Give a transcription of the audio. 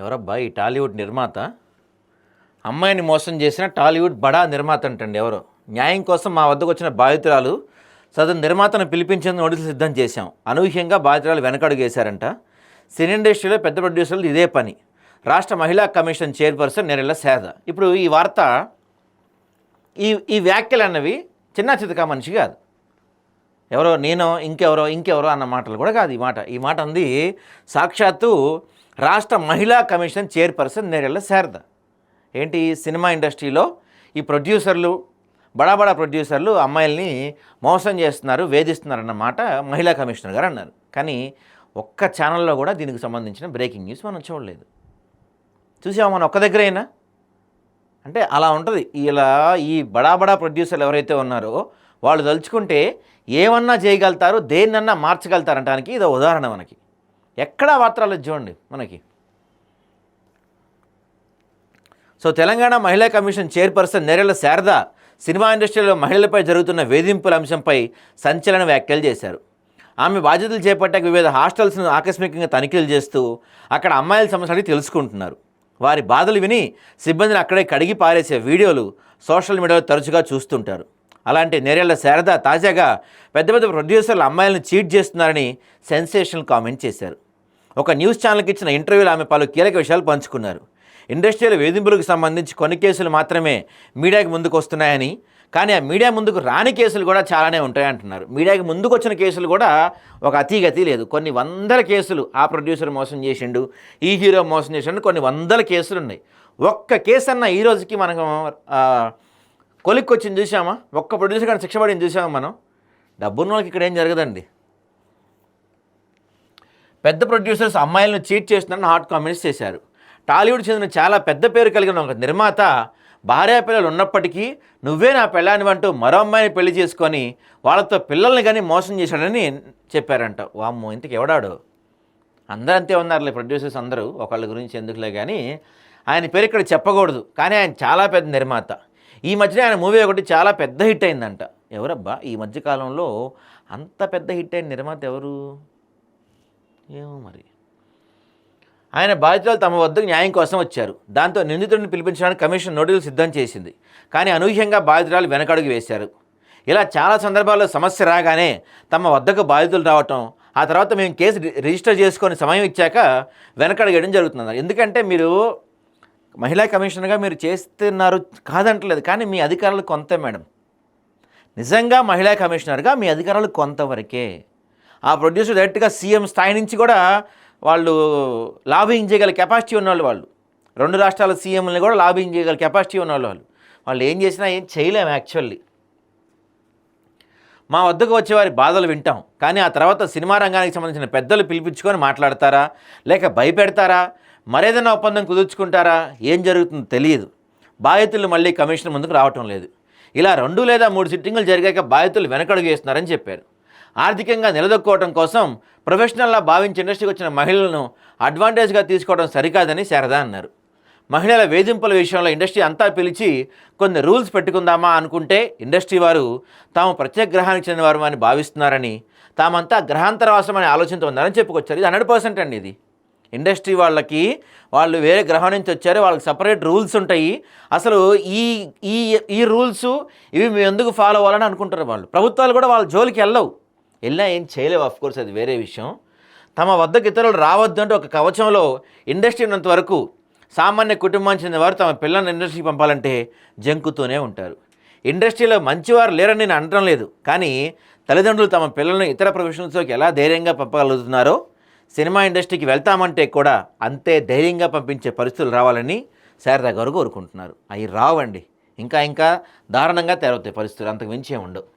ఎవరబ్బా ఈ టాలీవుడ్ నిర్మాత? అమ్మాయిని మోసం చేసిన టాలీవుడ్ బడా నిర్మాత అంటండి ఎవరో. న్యాయం కోసం మా వద్దకు వచ్చిన బాధితురాలు సదరు నిర్మాతను పిలిపించేందుకు నోటీసులు సిద్ధం చేశాం. అనూహ్యంగా బాధితురాలు వెనకడుగేశారంట సినీ ఇండస్ట్రీలో పెద్ద ప్రొడ్యూసర్లు ఇదే పని. రాష్ట్ర మహిళా కమిషన్ చైర్పర్సన్ నెరెళ్ళ సేద. ఇప్పుడు ఈ వార్త ఈ ఈ వ్యాఖ్యలు అన్నవి చిన్న చితకా మనిషి కాదు. ఎవరో నేను ఇంకెవరో ఇంకెవరో అన్న మాటలు కూడా కాదు ఈ మాట. ఈ మాట అంది సాక్షాత్తు రాష్ట్ర మహిళా కమిషన్ చైర్పర్సన్ నేరెళ్ళ శారద. ఏంటి సినిమా ఇండస్ట్రీలో ఈ ప్రొడ్యూసర్లు బడా బడా ప్రొడ్యూసర్లు అమ్మాయిల్ని మోసం చేస్తున్నారు వేధిస్తున్నారు మహిళా కమిషనర్ గారు అన్నారు. కానీ ఒక్క ఛానల్లో కూడా దీనికి సంబంధించిన బ్రేకింగ్ న్యూస్ మనం చూడలేదు. చూసావా మనం ఒక్క దగ్గరైనా? అంటే అలా ఉంటుంది. ఇలా ఈ బడా బడా ప్రొడ్యూసర్లు ఎవరైతే ఉన్నారో వాళ్ళు తలుచుకుంటే ఏమన్నా చేయగలుగుతారు దేన్నన్నా మార్చగలుగుతారంటానికి ఇది ఉదాహరణ మనకి. ఎక్కడా వార్తలు చూడండి మనకి. సో తెలంగాణ మహిళా commission chairperson Nerella Sarada cinema ఇండస్ట్రీలో మహిళలపై జరుగుతున్న వేధింపుల అంశంపై సంచలన వ్యాఖ్యలు చేశారు. ఆమె బాధ్యతలు చేపట్టాక వివిధ హాస్టల్స్ను ఆకస్మికంగా తనిఖీలు చేస్తూ అక్కడ అమ్మాయిల సమస్యలు అడిగి తెలుసుకుంటున్నారు. వారి బాధలు విని సిబ్బందిని అక్కడే కడిగి పారేసే వీడియోలు సోషల్ మీడియాలో తరచుగా చూస్తుంటారు. అలాంటి నేరేళ్ళ శారద తాజాగా పెద్ద పెద్ద ప్రొడ్యూసర్లు అమ్మాయిలను చీట్ చేస్తున్నారని సెన్సేషనల్ కామెంట్ చేశారు. ఒక న్యూస్ ఛానల్కి ఇచ్చిన ఇంటర్వ్యూలో ఆమె పలు కీలక విషయాలు పంచుకున్నారు. ఇండస్ట్రియల్ వేధింపులకు సంబంధించి కొన్ని కేసులు మాత్రమే మీడియాకి ముందుకు వస్తున్నాయని కానీ ఆ మీడియా ముందుకు రాని కేసులు కూడా చాలానే ఉంటాయంటున్నారు. మీడియాకి ముందుకు వచ్చిన కేసులు కూడా ఒక అతీగతి లేదు. కొన్ని వందల కేసులు ఆ ప్రొడ్యూసర్ మోసం చేసిండు ఈ హీరో మోసం చేసిండు కొన్ని వందల కేసులు ఉన్నాయి ఒక్క కేసు అన్న ఈ రోజుకి మనకు కొలిక్కి వచ్చింది చూసామా? ఒక్క ప్రొడ్యూసర్ కానీ శిక్ష పడింది చూసామా మనం? డబ్బున్న వాళ్ళకి ఇక్కడ ఏం జరగదండి. పెద్ద ప్రొడ్యూసర్స్ అమ్మాయిలను చీట్ చేస్తున్నారని హాట్ కామెంట్స్ చేశారు. టాలీవుడ్ చెందిన చాలా పెద్ద పేరు కలిగిన ఒక నిర్మాత భార్యా పిల్లలు ఉన్నప్పటికీ నువ్వే నా పెళ్ళానివంటూ మరో అమ్మాయిని పెళ్ళి చేసుకొని వాళ్ళతో పిల్లల్ని కానీ మోసం చేశాడని చెప్పారంట. వామ్మో ఇంతకు ఎవడాడు? అందరూ అంతే ఉన్నారులే ప్రొడ్యూసర్స్ అందరూ. ఒకళ్ళ గురించి ఎందుకులే కానీ ఆయన పేరు ఇక్కడ చెప్పకూడదు. కానీ ఆయన చాలా పెద్ద నిర్మాత. ఈ మధ్యనే ఆయన మూవీ ఒకటి చాలా పెద్ద హిట్ అయిందంట. ఎవరబ్బా? ఈ మధ్యకాలంలో అంత పెద్ద హిట్ అయిన నిర్మాత ఎవరు? ఏమో మరి. ఆయన బాధితులు తమ వద్దకు న్యాయం కోసం వచ్చారు. దాంతో నిందితుడిని పిలిపించడానికి కమిషన్ నోటీసులు సిద్ధం చేసింది. కానీ అనూహ్యంగా బాధితురాలు వెనకడుగు వేశారు. ఇలా చాలా సందర్భాల్లో సమస్య రాగానే తమ వద్దకు బాధితులు రావటం ఆ తర్వాత మేము కేసు రిజిస్టర్ చేసుకొని సమయం ఇచ్చాక వెనకడగడం జరుగుతుంది ఎందుకంటే మీరు మహిళా కమిషనర్గా మీరు చేస్తున్నారు కాదంటలేదు కానీ మీ అధికారులు కొంత మేడం. నిజంగా మహిళా కమిషనర్గా మీ అధికారాలు కొంతవరకే. ఆ ప్రొడ్యూసర్ డైరెక్ట్గా సీఎం స్థాయి నుంచి కూడా వాళ్ళు లాబింగ్ చేయగల కెపాసిటీ ఉన్నవాళ్ళు వాళ్ళు. రెండు రాష్ట్రాల సీఎంని కూడా లాబింగ్ చేయగల కెపాసిటీ ఉన్నవాళ్ళు వాళ్ళు. వాళ్ళు ఏం చేసినా ఏం చేయలేము యాక్చువల్లీ. మా వద్దకు వచ్చే వారి బాధలు వింటాం. కానీ ఆ తర్వాత సినిమా రంగానికి సంబంధించిన పెద్దలు పిలిపించుకొని మాట్లాడతారా? లేక భయపెడతారా? మరేదైనా ఒప్పందం కుదుర్చుకుంటారా? ఏం జరుగుతుందో తెలియదు. బాధితులు మళ్ళీ కమిషన్ ముందుకు రావటం లేదు. ఇలా రెండు లేదా మూడు సిట్టింగులు జరిగాక బాధితులు వెనకడుగు వేస్తున్నారని చెప్పారు. ఆర్థికంగా నిలదొక్కోవడం కోసం ప్రొఫెషనల్లా భావించి ఇండస్ట్రీకి వచ్చిన మహిళలను అడ్వాంటేజ్గా తీసుకోవడం సరికాదని శారదా అన్నారు. మహిళల వేధింపుల విషయంలో ఇండస్ట్రీ అంతా పిలిచి కొన్ని రూల్స్ పెట్టుకుందామా అనుకుంటే ఇండస్ట్రీ వారు తాము ప్రత్యేక గ్రహానికి చెందినవారు అని భావిస్తున్నారని తామంతా గ్రహాంతరవాసం అనే ఆలోచనతో ఉందని చెప్పుకొచ్చారు. ఇది హండ్రెడ్ పర్సెంట్ అండి ఇది. ఇండస్ట్రీ వాళ్ళకి వాళ్ళు వేరే గ్రహం నుంచి వచ్చారు వాళ్ళకి సపరేట్ రూల్స్ ఉంటాయి. అసలు ఈ ఈ ఈ రూల్స్ ఇవి మేము ఎందుకు ఫాలో అవ్వాలని అనుకుంటారు వాళ్ళు? ప్రభుత్వాలు కూడా వాళ్ళ జోలికి వెళ్ళవు. వెళ్ళినా ఏం చేయలేవు అఫ్ కోర్స్ అది వేరే విషయం. తమ వద్దకు ఇతరులు రావద్దు అంటే ఒక కవచంలో ఇండస్ట్రీ ఉన్నంత వరకు సామాన్య కుటుంబానికి చెందిన వారు తమ పిల్లల్ని ఇండస్ట్రీకి పంపాలంటే జంకుతూనే ఉంటారు. ఇండస్ట్రీలో మంచివారు లేరని నేను అనడం లేదు. కానీ తల్లిదండ్రులు తమ పిల్లల్ని ఇతర ప్రొఫెషనల్స్లోకి ఎలా ధైర్యంగా పంపగలుగుతున్నారో సినిమా ఇండస్ట్రీకి వెళ్తామంటే కూడా అంతే ధైర్యంగా పంపించే పరిస్థితులు రావాలని శారదా గారు కోరుకుంటున్నారు. అవి రావండి. ఇంకా ఇంకా దారుణంగా తయారవుతాయి పరిస్థితులు. అంతకు మించి ఉండవు.